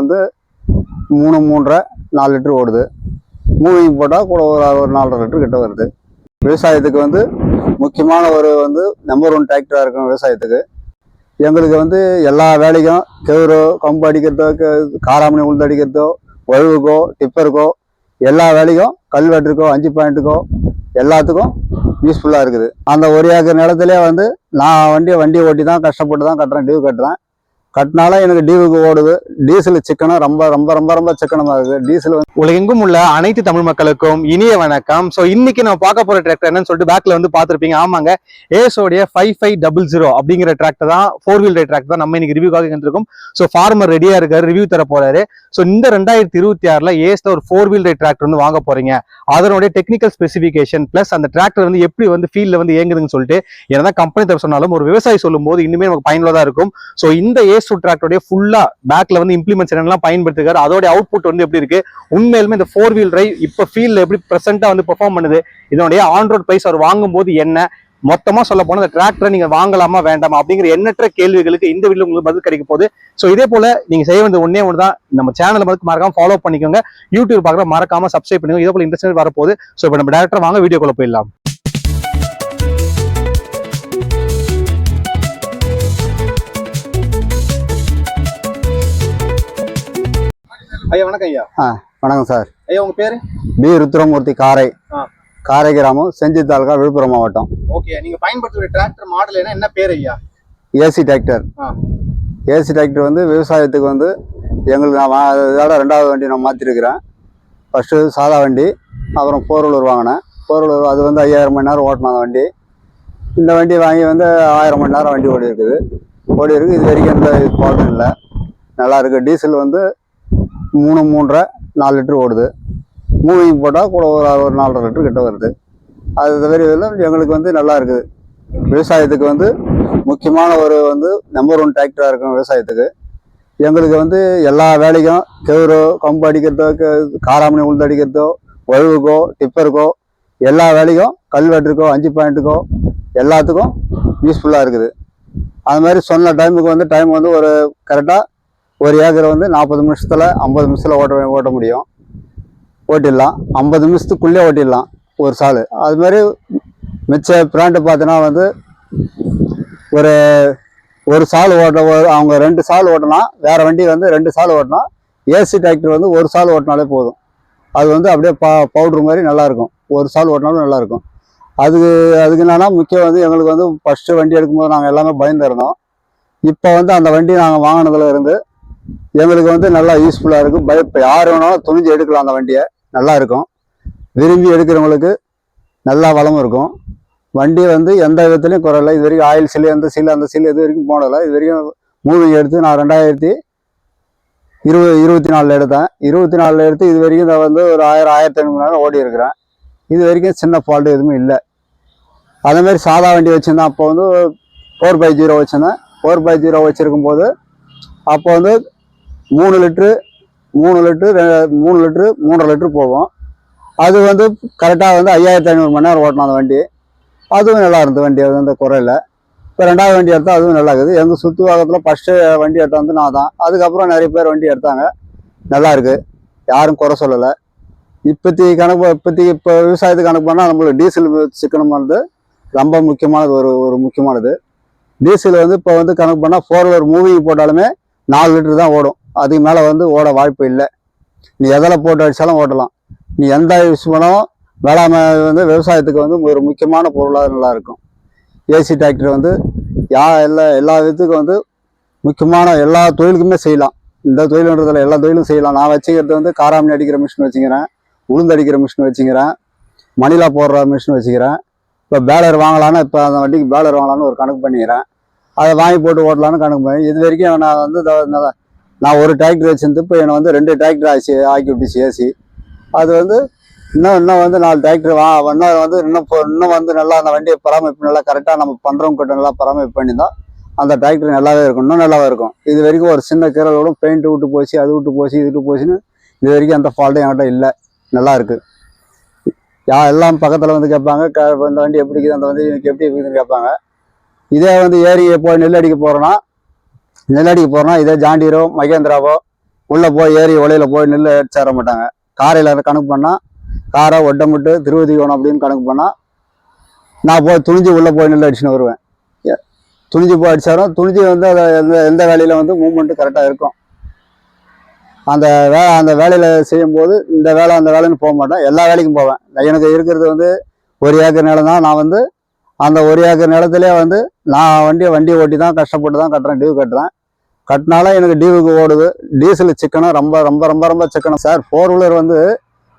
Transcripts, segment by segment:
வந்து மூணு மூன்றரை நாலு லிட்டர் ஓடுது. மூவிங் போட்டால் கூட ஒரு ஒரு நாலரை லிட்டர் கிட்ட வருது. விவசாயத்துக்கு வந்து முக்கியமான ஒரு வந்து நம்பர் ஒன் டிராக்டராக இருக்கும் விவசாயத்துக்கு. எங்களுக்கு வந்து எல்லா வேலைக்கும் கெவுரோ கம்பு அடிக்கிறதோ காராமணி உளுந்து அடிக்கிறதோ உழவுக்கோ டிப்பருக்கோ எல்லா வேலைக்கும் கல்வெட்டுக்கோ அஞ்சு பாயிண்ட்டுக்கோ எல்லாத்துக்கும் யூஸ்ஃபுல்லாக இருக்குது. அந்த ஒரு ஏக்கர் நிலத்துலேயே வந்து நான் வண்டி வண்டி ஓட்டி தான் கஷ்டப்பட்டு தான் கட்டுறேன் டியூ கட்டுறேன். கட்டினாலும் எனக்கு டீவுக்கு ஓடுது. டீசல் சிக்கனம் ரொம்ப ரொம்ப ரொம்ப ரொம்ப சிக்கனமாக இருக்குது. டீசல் வந்து உலகெங்கும் உள்ள அனைத்து தமிழ் மக்களுக்கும் இனிய வணக்கம். ஸோ இன்னைக்கு நம்ம பார்க்க போகிற டிராக்டர் என்னன்னு சொல்லிட்டு பேக்கில் வந்து பார்த்துருப்பீங்க. ஆமாங்க ஏஸோடைய ஃபைவ் ஃபைவ் டபுள் ஜீரோ அப்படிங்கிற டிராக்டர் தான் ஃபோர் வீல் டிராக்டர் தான் நம்ம இன்னைக்கு ரிவ்யூக்காக இருந்திருக்கும் ஸோ ஃபார்மர் ரெடியாக இருக்காரு ரிவ்யூ தர போறாரு. ஸோ இந்த ரெண்டாயிரத்தி இருபத்தி ஆறில் ஏஸ்ல ஒரு ஃபோர் வீல் டிராக்டர் வந்து வாங்க போறீங்க. அதனுடைய டெக்னிக்கல் ஸ்பெசிஃபிகேஷன் பிளஸ் அந்த டிராக்டர் வந்து எப்படி வந்து ஃபீல்டில் வந்து இயங்குதுன்னு சொல்லிட்டு ஏன்னா கம்பெனி தர சொன்னாலும் ஒரு விவசாயி சொல்லும் போது இன்னுமே நமக்கு பயனுள்ளதாக இருக்கும். ஸோ இந்த ஏஸ் டிராக்டருடைய ஃபுல்லா பேக்ல வந்து இம்ப்ளிமெண்ட்ஸ் என்னெல்லாம் பயன்படுத்திருக்காரு அதோட அவுட்புட் வந்து எப்படி இருக்கு? உண்மையிலுமே இந்த ஃபோர் வீல் டிரைவ் இப்போ ஃபீல்ட்ல எப்படி ப்ரெசென்ட்டாக வந்து பெர்ஃபார்ம் பண்ணுது? இதனுடைய ஆன் ரோட் பிரைஸ் அவர் வாங்கும்போது என்ன? மொத்தமா சொல்ல போனா இந்த டிராக்டரை நீங்க வாங்கலாமா வேண்டாமா? அப்படிங்கிற எண்ணற்ற கேள்விகளுக்கு இந்த வீடியோ உங்களுக்கு பதில் கிடைக்க போகுது. ஸோ இதே போல நீங்க செய்ய வேண்டிய ஒன்னே ஒன்று தான் நம்ம சேனலை வந்து மறக்காம ஃபாலோ பண்ணிக்கோங்க. யூடியூப் பார்க்குற மறக்காம சப்ஸ்கிரைப் பண்ணுங்க இதே போல இன்ட்ரெஸ்ட் வரப்போகுது. ஸோ இப்போ நம்ம டேரக்டர் வாங்க வீடியோக்குள்ள போயிடலாம். ஐயா வணக்கம் ஐயா. வணக்கம் சார். ஐயா உங்க பேரு? பி. ருத்ரமூர்த்தி காரை. ஆ. காரை கிராமம் செஞ்சி தாலுகா விழுப்புரம் மாவட்டம். ஓகே நீங்க பயன்படுத்துற டிராக்டர் மாடல் என்ன என்ன பேர் ஐயா? ஏசி டிராக்டர் ஆ. ஏசி டிராக்டர் வந்து விவசாயத்துக்கு வந்து எங்களுக்கு நான் இதோட ரெண்டாவது வண்டி நான் மாற்றிருக்கிறேன் ஃபஸ்ட்டு சாதா வண்டி அப்புறம் ஃபோர் வீலர் வாங்கினேன். ஃபோர் வீலர் அது வந்து ஐயாயிரம் மணி நேரம் ஓட்டினோம் அந்த வண்டி. இந்த வண்டி வாங்கி வந்து ஆயிரம் மணி நேரம் வண்டி ஓடி இருக்குது ஓடி இருக்கு இது வரைக்கும் எந்த ப்ராப்ளம் இல்லை. நல்லா இருக்குது டீசல் வந்து மூணு மூன்றரை நாலு லிட்டர் ஓடுது. மூவிங் போட்டால் கூட ஒரு ஒரு நாலரை லிட்டர் கிட்ட வருது. அது தவிர இதெல்லாம் எங்களுக்கு வந்து நல்லா இருக்குது. விவசாயத்துக்கு வந்து முக்கியமான ஒரு வந்து நம்பர் ஒன் டிராக்டராக இருக்கும் விவசாயத்துக்கு. எங்களுக்கு வந்து எல்லா வேலைக்கும் கெவுரோ கம்பு அடிக்கிறதோ காராமணி உளுந்து அடிக்கிறதோ உழவுக்கோ டிப்பருக்கோ எல்லா வேலைக்கும் கல்வெட்டுக்கோ அஞ்சு பாயிண்ட்டுக்கோ எல்லாத்துக்கும் யூஸ்ஃபுல்லாக இருக்குது. அது மாதிரி சொன்ன டைமுக்கு வந்து டைம் வந்து ஒரு கரெக்டாக ஒரு ஏக்கரை வந்து நாற்பது நிமிஷத்தில் ஐம்பது நிமிஷத்தில் ஓட்ட ஓட்ட முடியும். ஓட்டிடலாம். ஐம்பது நிமிஷத்துக்குள்ளே ஓட்டிடலாம் ஒரு சால். அது மாதிரி மிச்ச பிராண்டு பார்த்தோன்னா வந்து ஒரு ஒரு சால் ஓட்ட அவங்க ரெண்டு சால் ஓட்டினா வேறு வண்டி வந்து ரெண்டு சால் ஓட்டினா ஏசி டிராக்டர் வந்து ஒரு சால் ஓட்டினாலே போதும். அது வந்து அப்படியே ப பவுட்ரு மாதிரி நல்லாயிருக்கும் ஒரு சால் ஓட்டினாலும் நல்லாயிருக்கும் அதுக்கு அதுக்கு என்னன்னா முக்கியம் வந்து எங்களுக்கு வந்து ஃபஸ்ட்டு வண்டி எடுக்கும்போது நாங்கள் எல்லாமே பயந்துருந்தோம் இப்போ வந்து அந்த வண்டி நாங்கள் வாங்கினதுல இருந்து எங்களுக்கு வந்து நல்லா யூஸ்ஃபுல்லாக இருக்கும். பய இப்போ யார் வேணாலும் துணிஞ்சு எடுக்கலாம் அந்த வண்டியை. நல்லா இருக்கும். விரும்பி எடுக்கிறவங்களுக்கு நல்லா வளமும் இருக்கும். வண்டி வந்து எந்த விதத்துலையும் குறையில. இது வரைக்கும் ஆயில் சில்லு அந்த சில்லு அந்த சில்லு இது வரைக்கும் போடலை இது வரைக்கும் மூவிங் எடுத்து நான் ரெண்டாயிரத்தி இருபது இருபத்தி நாலில் எடுத்தேன். இருபத்தி நாலில் எடுத்து இது வரைக்கும் நான் வந்து ஒரு ஆயிரம் ஆயிரத்தி ஐநூறு நேரம் ஓடி இருக்கிறேன். இது வரைக்கும் சின்ன ஃபால்ட்டு எதுவுமே இல்லை. அதேமாதிரி சாதா வண்டி வச்சுருந்தேன். அப்போ வந்து ஃபோர் பை ஜீரோ வச்சுருந்தேன். ஃபோர் பை ஜீரோ வச்சுருக்கும் போது அப்போ வந்து மூணு லிட்ரு மூணு லிட்ரு மூணு லிட்ரு மூன்றரை லிட்ரு போகும். அது வந்து கரெக்டாக வந்து ஐயாயிரத்தி ஐநூறு மணி நேரம் ஓட்டணும் அந்த வண்டி. அதுவும் நல்லா இருந்தது வண்டி அது வந்து குறையில. இப்போ ரெண்டாவது வண்டி எடுத்தால் அதுவும் நல்லா இருக்குது. எங்கள் சுற்று வாகத்தில் ஃபஸ்ட்டு வண்டி எடுத்தால் வந்து நான் தான். அதுக்கப்புறம் நிறைய பேர் வண்டி எடுத்தாங்க. நல்லா இருக்குது யாரும் குறை சொல்லலை. இப்போத்தி கணக்கு இப்போதைக்கு இப்போ விவசாயத்துக்கு கணக்கு பண்ணால் நம்மளுக்கு டீசல் சிக்கனமானது ரொம்ப முக்கியமானது ஒரு ஒரு முக்கியமானது. டீசல் வந்து இப்போ வந்து கணக்கு பண்ணால் ஃபோர் வீலர் மூவிங் போட்டாலுமே நாலு லிட்டர் தான் ஓடும். அதுக்கு மேலே வந்து ஓட வாய்ப்பு இல்லை. நீ எதில் போட்டு அடித்தாலும் ஓட்டலாம். நீ எந்த யூஸ் பண்ணாலும் வேளாண்மை வந்து விவசாயத்துக்கு வந்து ஒரு முக்கியமான பொருளாக நல்லா இருக்கும். ஏசி டிராக்டர் வந்து யா எல்லா எல்லா விதத்துக்கும் வந்து முக்கியமான எல்லா தொழிலுக்குமே செய்யலாம். இந்த தொழில்ன்றதில் எல்லா தொழிலும் செய்யலாம். நான் வச்சுக்கிறது வந்து காராமணி அடிக்கிற மிஷின் வச்சுக்கிறேன். உளுந்து அடிக்கிற மிஷின் வச்சுக்கிறேன். மணிலா போடுற மிஷின் வச்சுக்கிறேன். இப்போ பேலர் வாங்கலான்னு இப்போ அந்த வண்டிக்கு பேலர் வாங்கலான்னு ஒரு கணக்கு பண்ணிக்கிறேன். அதை வாங்கி போட்டு ஓட்டலான்னு கணக்கு பண்ணி இது வரைக்கும் நான் வந்து நான் ஒரு டிராக்டர் வச்சிருந்து இப்போ என்னை வந்து ரெண்டு டிராக்டர் ஆச்சு ஆக்கி விட்டுச்சு ஏசி அது வந்து இன்னும் இன்னும் வந்து நாலு டிராக்டர் வா இன்னும் வந்து இன்னும் இப்போ இன்னும் வந்து நல்லா அந்த வண்டியை பராமரிப்பு நல்லா கரெக்டாக நம்ம பண்ணுறவங்க கிட்ட நல்லா பராமரிப்பு பண்ணியிருந்தால் அந்த டிராக்டர் நல்லாவே இருக்கும் இன்னும் நல்லாவே இருக்கும். இது வரைக்கும் ஒரு சின்ன கீரலோட பெயிண்ட் விட்டு போச்சு அது விட்டு போச்சு இது விட்டு போச்சுன்னு இது வரைக்கும் அந்த ஃபால்ட்டும் என்கிட்ட இல்லை. நல்லா இருக்குது யா எல்லாம் பக்கத்தில் வந்து கேட்பாங்க க இந்த வண்டி எப்படி இருக்குது அந்த வண்டி எனக்கு எப்படி இருக்குதுன்னு கேட்பாங்க. இதே வந்து ஏரி போய் நெல் அடிக்க போகிறோன்னா நெல் அடிக்க இதே ஜாண்டீரோ மகேந்திராவோ உள்ளே போய் ஏறி ஒலையில் போய் நெல் சேர மாட்டாங்க. காரையில் கணக்கு பண்ணால் காரை ஒட்டமிட்டு திருவதிகோணம் அப்படின்னு கணக்கு பண்ணால் நான் போய் துணிஞ்சு உள்ளே போய் நெல் அடிச்சுன்னு வருவேன். துணிஞ்சு போய் அடிச்சாலும் துணிஞ்சு வந்து அதை எந்த எந்த வேலையில் வந்து மூவ்மெண்ட்டு கரெக்டாக இருக்கும். அந்த வே அந்த வேலையில் செய்யும்போது இந்த வேலை அந்த வேலைன்னு போக மாட்டேன். எல்லா வேலைக்கும் போவேன். எனக்கு இருக்கிறது வந்து ஒரு ஏக்கர் நிலம் தான். நான் வந்து அந்த ஒரு ஏக்கர் நிலத்துலேயே வந்து நான் வண்டியை வண்டி ஓட்டி தான் கஷ்டப்பட்டு தான் கட்டுறேன் டியூ கட்டுறேன். கட்டினாலும் எனக்கு டீவுக்கு ஓடுது. டீசல் சிக்கனம் ரொம்ப ரொம்ப ரொம்ப ரொம்ப சிக்கனம் சார் ஃபோர் வீலர் வந்து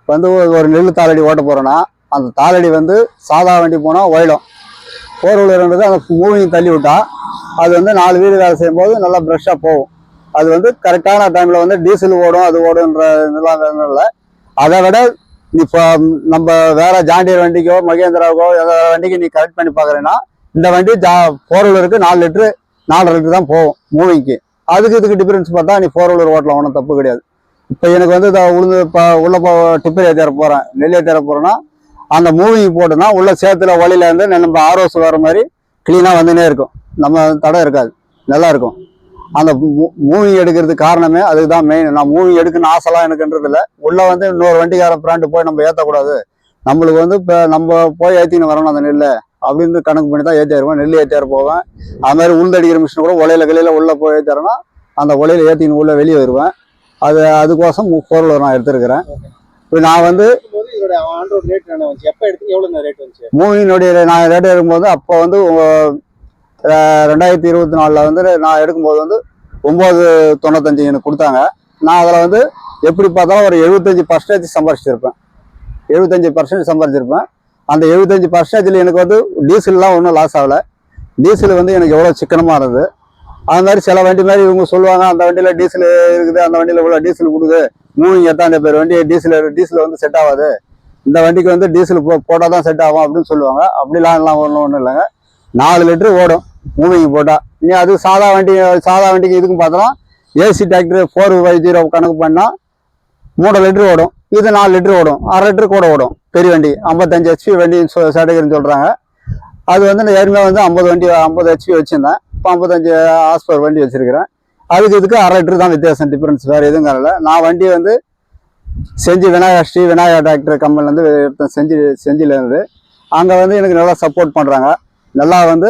வந்து ஒரு- நெல் தாளடி ஓட்ட போகிறேன்னா அந்த தாளடி வந்து சாதா வண்டி போனால் ஓயிடும். ஃபோர் வீலர்ன்றது அந்த மூவிங் தள்ளி விட்டால் அது வந்து நாலு வீடு வேலை செய்யும்போது நல்லா ப்ரெஷ்ஷாக போகும். அது வந்து கரெக்டான டைமில் வந்து டீசல் ஓடும் அது ஓடுன்ற இதெல்லாம் இல்லை. அதை விட இப்போ நம்ம வேற ஜாண்டியர் வண்டிக்கோ மகேந்திராவுக்கோ எந்த வண்டிக்கு நீ கரெக்ட் பண்ணி பார்க்குறேன்னா இந்த வண்டி ஜா ஃபோர் வீலருக்கு நாலு லிட்ரு நாலு லிட்டர் தான் போகும் மூவிங்க்கு அதுக்கு இதுக்கு டிஃபரன்ஸ் பார்த்தா நீ ஃபோர் வீலர் ஓட்டலாம் ஒன்றும் தப்பு கிடையாது. இப்போ எனக்கு வந்து இதை உளுந்து இப்போ உள்ள போ டிப்பர் ஏற்றிட போகிறேன் நெல் ஏற்றிட போகிறேன்னா அந்த மூவிங் போட்டோன்னா உள்ள சேத்துல வழியில இருந்து நம்ம ஆரோஸ் வர மாதிரி க்ளீனாக வந்துனே இருக்கும். நம்ம தடம் இருக்காது. நல்லா இருக்கும். அந்த மூவிங் எடுக்கிறதுக்கு காரணமே அதுக்கு தான் மெயின் நான் மூவிங் எடுக்கணும்னு ஆசைலாம் எனக்குன்றது இல்லை. உள்ளே வந்து இன்னொரு வண்டிக்கார பிராண்டு போய் நம்ம ஏற்றக்கூடாது நம்மளுக்கு வந்து இப்போ நம்ம போய் ஏற்றின்னு வரணும் அந்த நெல்லை. அப்படின்னு கணக்கு பண்ணி தான் ஏற்றி வருவேன் நெல் ஏற்றியார போவேன். அது மாதிரி உளுந்தடிக்கிற மிஷின் கூட உலையில கிளையில உள்ள போய் ஏற்றிறேன்னா அந்த உலையில ஏற்றின்னு உள்ள வெளியே வருவேன். அது அதுக்கோசம் பொருள் நான் எடுத்திருக்கிறேன். இப்போ நான் வந்து மூவினுடைய நான் ரேட் எடுக்கும்போது அப்போ வந்து ரெண்டாயிரத்தி இருபத்தி நாலில் வந்து நான் எடுக்கும்போது வந்து ஒம்பது தொண்ணூத்தஞ்சு எனக்கு கொடுத்தாங்க. நான் அதில் வந்து எப்படி பார்த்தாலும் ஒரு எழுபத்தஞ்சி பர்சன்டேஜ் சம்பாரிச்சிருப்பேன். எழுபத்தஞ்சி பர்சன்டேஜ் சம்பாரிச்சிருப்பேன். அந்த எழுபத்தஞ்சி பர்சன்டேஜில் எனக்கு வந்து டீசல்லாம் ஒன்றும் லாஸ் ஆகலை. டீசல் வந்து எனக்கு எவ்வளோ சிக்கனமாக இருந்தது. அது மாதிரி சில வண்டி மாதிரி இவங்க சொல்லுவாங்க அந்த வண்டியில் டீசல் இருக்குது அந்த வண்டியில் இவ்வளோ டீசல் கொடுக்குது. மூவிங் எத்தாண்ட பேர் வண்டி டீசல் டீசல் வந்து செட் ஆகாது. இந்த வண்டிக்கு வந்து டீசல் போ போட்டால் தான் செட் ஆகும் அப்படின்னு சொல்லுவாங்க. அப்படிலாம் எல்லாம் ஒன்றும் ஒன்றும் இல்லைங்க. நாலு லிட்டரு ஓடும் மூவிங் போட்டால் நீ அது சாதா வண்டி சாதா வண்டிக்கு இதுக்கும் பார்த்தோம்னா ACE tractor four five zero கணக்கு பண்ணால் மூணு லிட்டரு ஓடும். இது நாலு லிட்டரு ஓடும். அரை லிட்டரு கூட ஓடும். பெரிய வண்டி ஐம்பத்தஞ்சு ஹெச்பி வண்டி கேட்டகரின்னு சொல்கிறாங்க அது வந்து நான் ஏற்கனவே வந்து ஐம்பது வண்டி ஐம்பது ஹெச்பி வச்சுருந்தேன். இப்போ ஐம்பத்தஞ்சு ஆஸ்பர் வண்டி வச்சுருக்கிறேன். அதுக்கு இதுக்கு அரை லிட்டர் தான் வித்தியாசம் டிஃப்ரென்ஸ் வேறு எதுவும் காணல. நான் வண்டி வந்து செஞ்சி விநாயகா ஸ்ரீ விநாயகா டாக்டர் கம்பெனிலேருந்து எடுத்தேன் செஞ்சி செஞ்சிலேருந்து அங்கே வந்து எனக்கு நல்லா சப்போர்ட் பண்ணுறாங்க நல்லா வந்து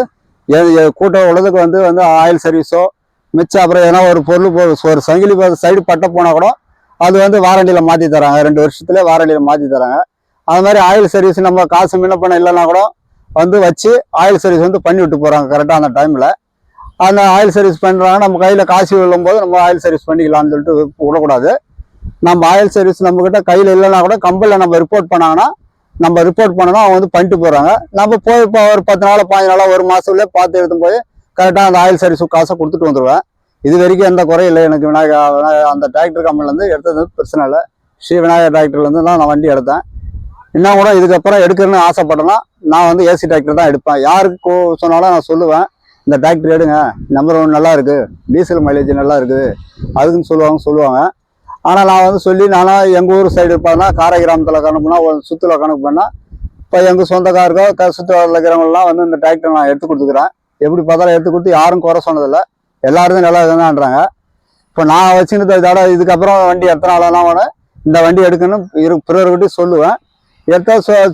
எ- கூட்டம் உலகத்துக்கு வந்து வந்து ஆயில் சர்வீஸோ மிச்சம் அப்புறம் ஏன்னா ஒரு பொருள் ஒரு சங்கிலி சைடு பட்ட போனால் கூட அது வந்து வாரண்டியில் மாற்றி தராங்க. ரெண்டு வருஷத்துல வாரண்டியில் மாற்றி தராங்க. அது மாதிரி ஆயில் சர்வீஸ் நம்ம காசு முன்ன பணம் இல்லைன்னா கூட வந்து வச்சு ஆயில் சர்வீஸ் வந்து பண்ணி விட்டு போகிறாங்க கரெக்டாக அந்த டைமில் அந்த ஆயில் சர்வீஸ் பண்ணுறாங்க நம்ம கையில் காசு விழும்போது நம்ம ஆயில் சர்வீஸ் பண்ணிக்கலாம்னு சொல்லிட்டு விடக்கூடாது. நம்ம ஆயில் சர்வீஸ் நம்மக்கிட்ட கையில் இல்லைன்னா கூட கம்பெனியில் நம்ம ரிப்போர்ட் பண்ணாங்கன்னா நம்ம ரிப்போர்ட் பண்ணணும் அவங்க வந்து பண்ணிட்டு போகிறாங்க நம்ம போய் இப்போ ஒரு பத்து நாள் பாஞ்சு நாளாக ஒரு மாதத்துலேயே பார்த்து எடுத்து போய் கரெக்டாக அந்த ஆயில் சர்வீஸ் காசை கொடுத்துட்டு வந்துடுவேன் இது வரைக்கும் எந்த குறையும் இல்லை. எனக்கு விநாயகர் விநாயகா அந்த டிராக்டர் கம்பெனிலேருந்து எடுத்தது பிரச்சனை இல்லை. ஸ்ரீ விநாயகர் டிராக்டர்லேருந்து தான் நான் வண்டி எடுத்தேன். இன்னும் கூட இதுக்கப்புறம் எடுக்கணும்னு ஆசைப்பட்டேன்னா நான் வந்து ஏசி டிராக்டர் தான் எடுப்பேன். யாருக்கு சொன்னாலும் நான் சொல்லுவேன் இந்த டிராக்டர் எடுங்க. நம்பர் ஒன் நல்லா இருக்குது டீசல் மைலேஜ் நல்லா இருக்குது. அதுக்குன்னு சொல்லுவாங்க சொல்லுவாங்க. ஆனால் நான் வந்து சொல்லி நானா எங்கள் ஊர் சைடு இருப்பாங்கன்னா காரை கிராமத்தில் கணக்கு ஒரு சுற்றுலா கணக்கு பண்ணால் இப்போ எங்கள் சொந்தக்காரருக்கோ க சுற்றுலாவில் இருக்கிறவங்களாம் வந்து இந்த டிராக்டர் நான் எடுத்து கொடுத்துக்கிறேன். எப்படி பார்த்தாலும் எடுத்து கொடுத்து யாரும் குறை சொன்னதில்லை. எல்லாருமே நல்லா இதுதான்றாங்க இப்போ நான் வச்சுருந்த இதோட இதுக்கப்புறம் வண்டி எத்தனை ஆளெல்லாம் இந்த வண்டி எடுக்கணும் இரு பிறர்கிட்டையும் சொல்லுவேன். எடுத்தா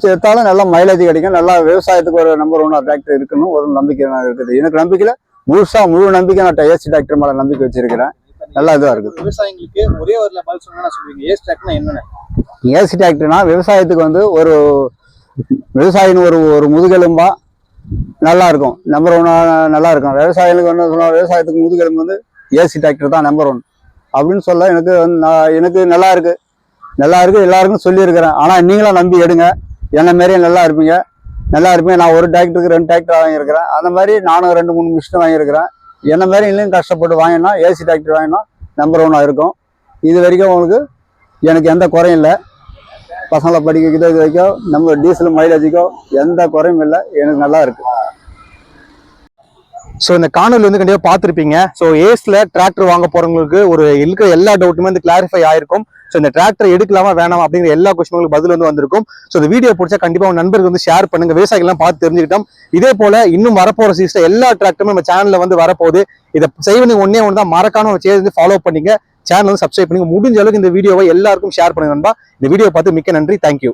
எடுத்தாலும் நல்லா மைலேஜ் கிடைக்கும். நல்லா விவசாயத்துக்கு ஒரு நம்பர் ஒன் டிராக்டர் இருக்கணும். ஒரு நம்பிக்கை நான் இருக்குது. எனக்கு நம்பிக்கையில் முழுசா முழு நம்பிக்கை நான் ஏசி டிராக்டர் மேலே நம்பிக்கை வச்சிருக்கிறேன். நல்லா இதுவா இருக்குது. விவசாயிங்களுக்கு ஒரே ஒரு பதில் சொன்னா சொல்லுவீங்க ஏஸ் ட்ராக்னா என்னென்ன? ஏசி டிராக்டர்னா விவசாயத்துக்கு வந்து ஒரு விவசாயின்னு ஒரு ஒரு முதுகெலும்பா நல்லா இருக்கும். நம்பர் ஒன் நல்லா இருக்கும். விவசாயிகளுக்கு என்ன சொல்லுவாங்க விவசாயத்துக்கு முதுகெலும்பு வந்து ஏசி டிராக்டர் தான் நம்பர் ஒன் அப்படின்னு சொல்ல எனக்கு எனக்கு நல்லா இருக்கு. நல்லா இருக்கு எல்லாருக்கும் சொல்லியிருக்கிறேன். ஆனால் நீங்களும் நம்பி எடுங்க. என்ன மாரியே நல்லா இருப்பீங்க. நல்லா இருப்பீங்க. நான் ஒரு டிராக்டருக்கு ரெண்டு டிராக்டர் வாங்கியிருக்கிறேன். அந்த மாதிரி நானும் ரெண்டு மூணு மிஷின் வாங்கியிருக்கிறேன். என்ன மாதிரி இல்லையும் கஷ்டப்பட்டு வாங்கினா ஏசி டிராக்டர் வாங்கினா நம்பர் ஒன்னாக இருக்கும். இது வரைக்கும் உங்களுக்கு எனக்கு எந்த குறையும் இல்லை. பசங்களை படிக்க இது வரைக்கும் நம்ம டீசல் மைலேஜுக்கோ எந்த குறையும் இல்லை. எனக்கு நல்லா இருக்கு. ஸோ இந்த காணொலி வந்து கண்டிப்பாக பார்த்துருப்பீங்க. ஸோ ஏஸில் டிராக்டர் வாங்க போகிறவங்களுக்கு ஒரு இருக்கிற எல்லா டவுட்டுமே வந்து கிளாரிஃபை ஆயிருக்கும். ஸோ இந்த டிராக்டர் எடுக்கலாமா வேணாமா அப்படிங்கிற எல்லா கொஸ்டின்களுக்கு பதில் வந்து வந்திருக்கும். ஸோ இந்த வீடியோ பிடிச்சா கண்டிப்பாக உங்க நண்பருக்கு வந்து ஷேர் பண்ணுங்க. விவசாயிகள்லாம் பார்த்து தெரிஞ்சுக்கிட்டோம். இதே போல இன்னும் வரப்போற சீஸ்ல எல்லா டிராக்டருமே நம்ம சேனல்ல வந்து வரப்போகுது. இதை செய்வது ஒன்னே ஒன்று தான் மறக்காம நம்ம சேர்ந்து ஃபாலோ பண்ணிங்க சேனல் வந்து சப்ஸ்கிரைப் பண்ணுங்க. முடிஞ்ச அளவுக்கு இந்த வீடியோவை எல்லாருக்கும் ஷேர் பண்ணுங்க நண்பா. இந்த வீடியோ பார்த்து மிக்க நன்றி. தேங்க்யூ